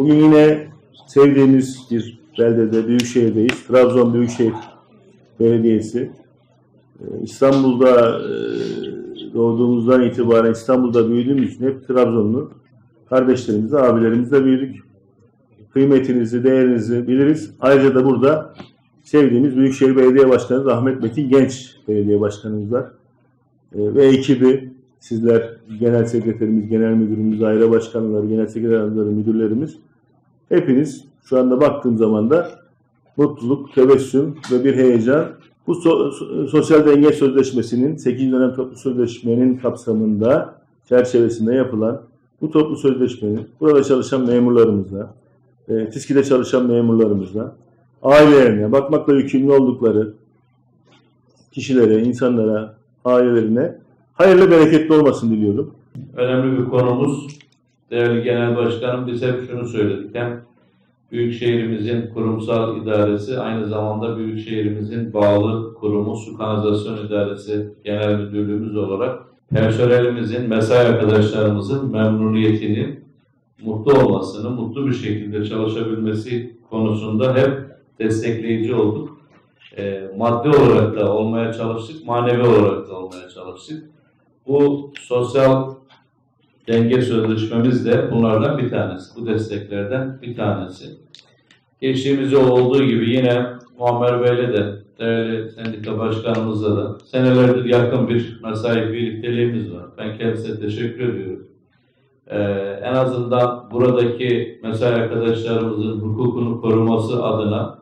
Bugün yine sevdiğimiz bir beldede, Büyükşehir'deyiz. Trabzon Büyükşehir Belediyesi. Ee, İstanbul'da e, doğduğumuzdan itibaren İstanbul'da büyüdüğümüz için hep Trabzonlu kardeşlerimizle, abilerimizle büyüdük. Kıymetinizi, değerinizi biliriz. Ayrıca da burada sevdiğimiz Büyükşehir Belediye Başkanımız Ahmet Metin Genç Belediye Başkanımız var. Ee, ve ekibi, sizler genel sekreterimiz, genel müdürümüz, daire başkanları, genel sekreterleri, müdürlerimiz hepiniz şu anda baktığım zaman da mutluluk, tebessüm ve bir heyecan. Bu so- so- sosyal denge sözleşmesinin 8 dönem toplu sözleşmenin kapsamında çerçevesinde yapılan bu toplu sözleşmenin burada çalışan memurlarımızla, e, TİSKİ'de çalışan memurlarımızla, ailelerine, bakmakla yükümlü oldukları kişilere, insanlara, ailelerine hayırlı bereketli olmasını diliyorum. önemli bir konumuz. Değerli Genel Başkanım biz hep şunu söyledik. Hem Büyükşehirimizin kurumsal idaresi aynı zamanda Büyükşehirimizin bağlı kurumu Su Kanalizasyon İdaresi Genel Müdürlüğümüz olarak personelimizin, mesai arkadaşlarımızın memnuniyetinin mutlu olmasını, mutlu bir şekilde çalışabilmesi konusunda hep destekleyici olduk. Eee, maddi olarak da olmaya çalıştık, manevi olarak da olmaya çalıştık. Bu sosyal denge sözleşmemiz de bunlardan bir tanesi. Bu desteklerden bir tanesi. Geçtiğimiz yıl olduğu gibi yine Muammer Bey'le de değerli sendika başkanımızla da senelerdir yakın bir mesai birlikteliğimiz var. Ben kendisine teşekkür ediyorum. Ee, en azından buradaki mesai arkadaşlarımızın hukukunu koruması adına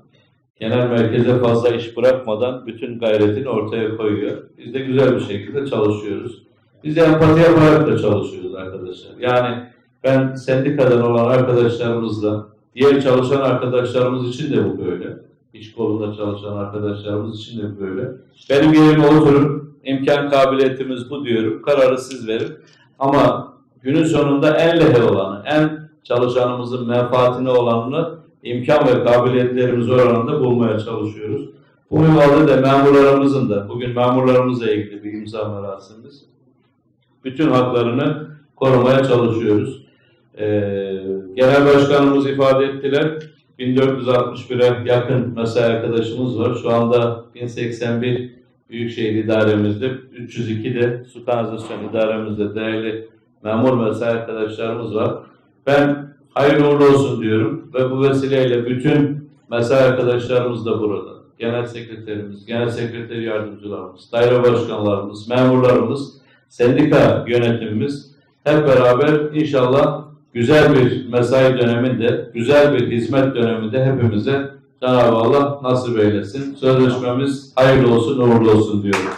genel merkeze fazla iş bırakmadan bütün gayretini ortaya koyuyor. Biz de güzel bir şekilde çalışıyoruz. Biz de empati yaparak da çalışıyoruz arkadaşlar. Yani ben sendikadan olan arkadaşlarımızla, diğer çalışan arkadaşlarımız için de bu böyle. İş kolunda çalışan arkadaşlarımız için de böyle. Benim yerime oturun, imkan kabiliyetimiz bu diyorum, kararı siz verin. Ama günün sonunda en lehe olanı, en çalışanımızın menfaatine olanını imkan ve kabiliyetlerimiz oranında bulmaya çalışıyoruz. Bu minvalde de memurlarımızın da, bugün memurlarımızla ilgili bir imza merasimimiz bütün haklarını korumaya çalışıyoruz. Ee, Genel Başkanımız ifade ettiler. 1461'e yakın mesai arkadaşımız var. Şu anda 1081 Büyükşehir İdaremizde, 302 de Su Kanalizasyon İdaremizde değerli memur mesai arkadaşlarımız var. Ben hayırlı uğurlu olsun diyorum ve bu vesileyle bütün mesai arkadaşlarımız da burada. Genel sekreterimiz, genel sekreter yardımcılarımız, daire başkanlarımız, memurlarımız, sendika yönetimimiz hep beraber inşallah güzel bir mesai döneminde, güzel bir hizmet döneminde hepimize Cenab-ı Allah nasip eylesin. Sözleşmemiz hayırlı olsun, uğurlu olsun diyorum.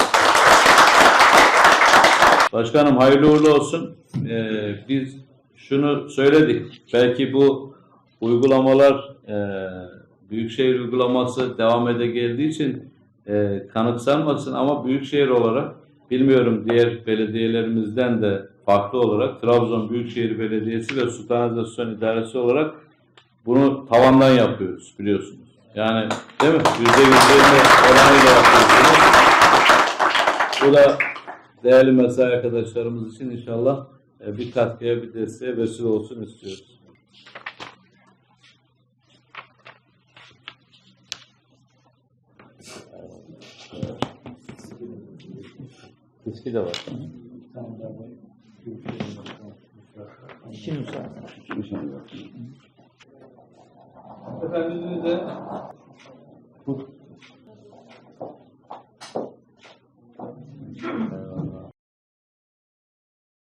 Başkanım hayırlı uğurlu olsun. Ee, biz şunu söyledik. Belki bu uygulamalar e, Büyükşehir uygulaması devam ede geldiği için e, kanıksanmasın ama Büyükşehir olarak bilmiyorum diğer belediyelerimizden de farklı olarak Trabzon Büyükşehir Belediyesi ve Su Kanalizasyon İdaresi olarak bunu tavandan yapıyoruz biliyorsunuz. Yani değil mi? Yüzde yüzlerinde oranıyla yapıyorsunuz. Bu da değerli mesai arkadaşlarımız için inşallah e, bir katkıya, bir desteğe vesile olsun istiyoruz. Eski de var. İki nüsha. Efendim de Bu